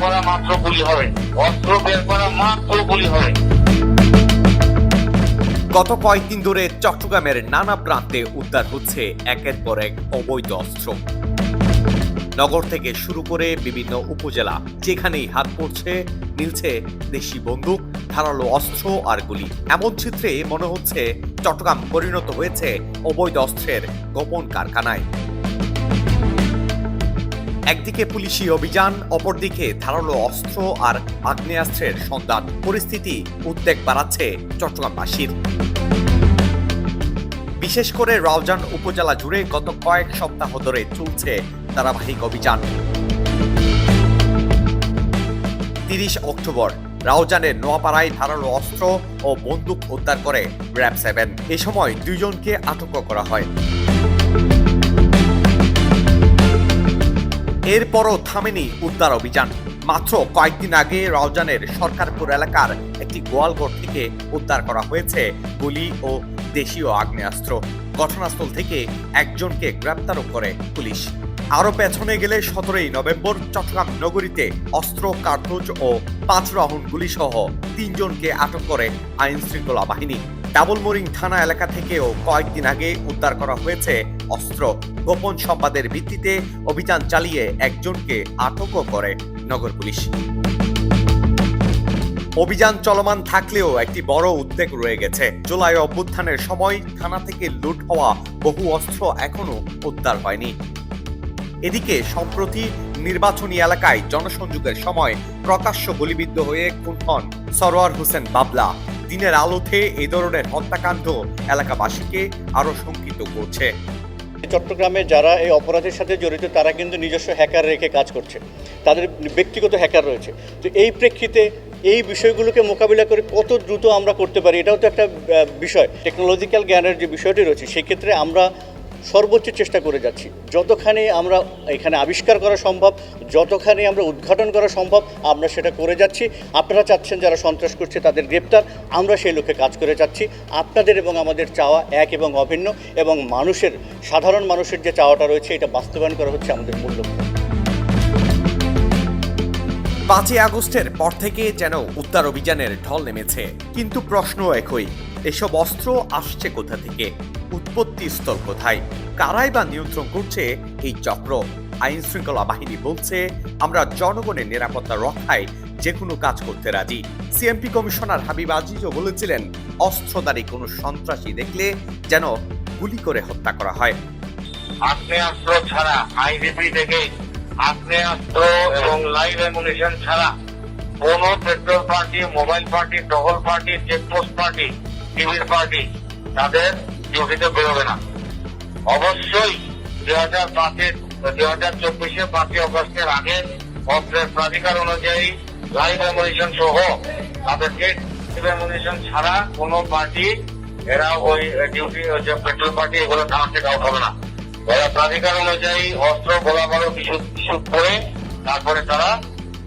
করা মাত্র গুলি হবে। অস্ত্র বের করা মাত্র গুলি হবে। গত কয়েকদিন ধরে চট্টগ্রামের নানা প্রান্তে উদ্ধার হচ্ছে একের পর এক অবৈধ অস্ত্র। নগর থেকে শুরু করে বিভিন্ন উপজেলা যেখানেই হাত পড়ছে, মিলছে দেশি বন্দুক, ধারালো অস্ত্র আর গুলি। এমন চিত্রে মনে হচ্ছে চট্টগ্রাম পরিণত হয়েছে অবৈধ অস্ত্রের গোপন কারখানায়। একদিকে পুলিশি অভিযান, অপরদিকে ধারালো অস্ত্র আর আগ্নেয়াস্ত্রের সন্ধান। পরিস্থিতি উদ্বেগ বাড়াচ্ছে চট্টগ্রামবাসীর। বিশেষ করে রাউজান উপজেলা জুড়ে গত কয়েক সপ্তাহ ধরে চলছে ধারাবাহিক অভিযান। তিরিশ অক্টোবর, রাউজানের নোয়াপাড়ায় ধারালো অস্ত্র ও বন্দুক উদ্ধার করে র্যাব সেভেন। এ সময় দুইজনকে আটক করা হয়। এরপরও থামেনি উদ্ধার অভিযান। মাত্র কয়েকদিন আগে রাউজানের সরকারপুর এলাকার একটি গোয়ালঘর থেকে উদ্ধার করা হয়েছে গুলি ও দেশীয় আগ্নেয়াস্ত্র। ঘটনাস্থল থেকে একজনকে গ্রেপ্তারও করে পুলিশ। আরও পেছনে গেলে সতেরোই নভেম্বর চট্টগ্রাম নগরীতে অস্ত্র, কার্তুজ ও পাঁচ রাউন্ড গুলি সহ তিনজনকে আটক করে আইন শৃঙ্খলা বাহিনী। ডাবলমোরিং থানা এলাকা থেকেও কয়েকদিন আগে উদ্ধার করা হয়েছে অস্ত্র। গোপন সংবাদের ভিত্তিতে অভিযান চালিয়ে একজনকে আটকও করে নগর পুলিশ। অভিযান চলমান থাকলেও একটি বড় উদ্বেগ রয়ে গেছে। জুলাই অভ্যুত্থানের সময় থানা থেকে লুট হওয়া বহু অস্ত্র এখনও উদ্ধার হয়নি। এদিকে, সম্প্রতি নির্বাচনী এলাকায় জনসংযোগের সময় প্রকাশ্য গুলিবিদ্ধ হয়ে খুন হন সরোয়ার হোসেন বাবলা। দিনের আলোতে এই ধরনের হত্যাকাণ্ড এলাকাবাসীকে আরও শঙ্কিত করছে। চট্টগ্রামে যারা এই অপরাধের সাথে জড়িত, তারা কিন্তু নিজস্ব হ্যাকার রেখে কাজ করছে। তাদের ব্যক্তিগত হ্যাকার রয়েছে। তো এই প্রেক্ষিতে এই বিষয়গুলোকে মোকাবিলা করে কত দ্রুত আমরা করতে পারি, এটাও তো একটা বিষয়। টেকনোলজিক্যাল জ্ঞানের যে বিষয়টি রয়েছে, সেক্ষেত্রে আমরা সর্বোচ্চ চেষ্টা করে যাচ্ছি। যতখানি আমরা এখানে আবিষ্কার করা সম্ভব, যতখানি আমরা উদ্ঘাটন করা সম্ভব, আমরা সেটা করে যাচ্ছি। আপনারা চাচ্ছেন যারা সন্ত্রাস করছে তাদের গ্রেপ্তার, আমরা সেই লক্ষ্যে কাজ করে যাচ্ছি। আপনাদের এবং আমাদের চাওয়া এক এবং অভিন্ন এবং মানুষের, সাধারণ মানুষের যে চাওয়াটা রয়েছে, এটা বাস্তবায়ন করা হচ্ছে আমাদের মূল লক্ষ্য। পাঁচই আগস্টের পর থেকে যেন উদ্ধার অভিযানের ঢল নেমেছে। কিন্তু প্রশ্ন একই, এসব অস্ত্র আসছে কোথা থেকে? উৎপত্তি স্থল কোথায়? কারাই বা নিয়ন্ত্রণ করছে এই চক্র? আইন শৃঙ্খলা বাহিনী বলছে, আমরা জনগণের নিরাপত্তা রক্ষায় যে কোনো কাজ করতে রাজি। সিএমপি কমিশনার হাবিব আজিজও বলেছিলেন, অস্ত্রধারী কোনো সন্ত্রাসী দেখলে যেন গুলি করে হত্যা করা হয়। আগ্নেয়াস্ত্র ছাড়া আইডিপি থেকে আগ্নেয়াস্ত্র এবং লাইভ অ্যামুনিশন ছাড়া কোন পেট্রোল পার্টি, মোবাইল পার্টি, টহল পার্টি, চেকপোস্ট পার্টি, টিভির পার্টি তাদের ডিউটিতে বেরোবে না। অবশ্যই দুই হাজার পাঁচের দুই হাজার চব্বিশে পাঁচই অগস্টের আগে অস্ত্রের প্রাধিকার অনুযায়ী লাইভ অ্যামুনিশন সহ তাদেরকে অ্যামুনিশন ছাড়া কোন পার্টি, এরা ওই ডিউটি পেট্রোল পার্টি, এগুলো থানা থেকে আউট হবে না। ওরা প্রাধিকার অনুযায়ী অস্ত্র, গোলা বারো কিছু করে তারপরে তারা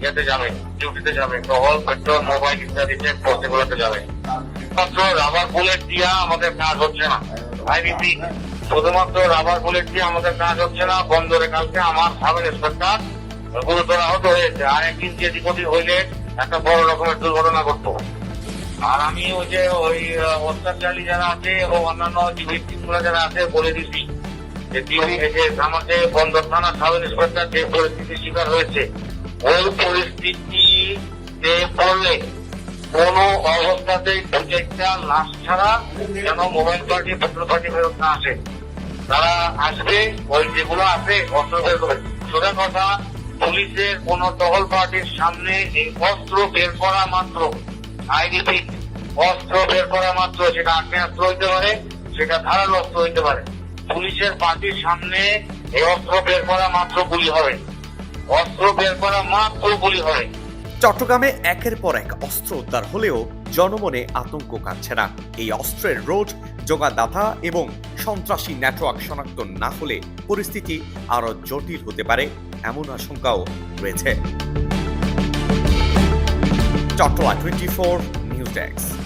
যেতে যাবে, ডিউটিতে যাবে, টহল, পেট্রোল, মোবাইল ইত্যাদি চেক পোস্ট এগুলোতে যাবে। মাত্র রাবার বুলেট দিয়া আমাদের কাজ হচ্ছে না। আইবিপি শুধুমাত্র রাবার বুলেট দিয়ে আমাদের কাজ হচ্ছে না, বন্দরে কালকে আমার সাব ইন্সপেক্টর গুরুতর আহত হয়েছে। আর এক ইঞ্চি এদিক হইলে একটা বড় রকমের দুর্ঘটনা ঘটতো। আর আমি ওই যে ওই অত্যাচারী যারা আছে ও অন্যান্য যে যারা আছে বলে দিচ্ছি যে তিনি যে আমাকে বন্দর থানা সাব ইন্সপেক্টর যে পরিস্থিতির শিকার হয়েছে, ওই পরিস্থিতিতে পড়লে কোন প্রত্যেকটা লাশ ছাড়া যেন মোবাইল পার্টি, পেট্রোল পার্টি ফেরত না আসে। তারা আসবে, ওই যেগুলো আছে, অস্ত্র বের করে। সোজা কথা, পুলিশের কোন টহল পার্টির সামনে এই অস্ত্র বের করা মাত্র আই অস্ত্র বের করা মাত্র, সেটা আগ্নেয়াস্ত্র হইতে পারে, সেটা ধারালো অস্ত্র হইতে পারে। পুলিশের পার্টির সামনে এই অস্ত্র বের করা মাত্র গুলি হবে। অস্ত্র বের করা মাত্র গুলি হবে। চট্টগ্রামে একের পর এক অস্ত্র উদ্ধার হলেও জনমনে আতঙ্ক কাটছে না। এই অস্ত্রের রোড যোগাদাতা এবং সন্ত্রাসী নেটওয়ার্ক শনাক্ত না হলে পরিস্থিতি আরও জটিল হতে পারে এমন আশঙ্কাও রয়েছে। Chattala twenty four news desk.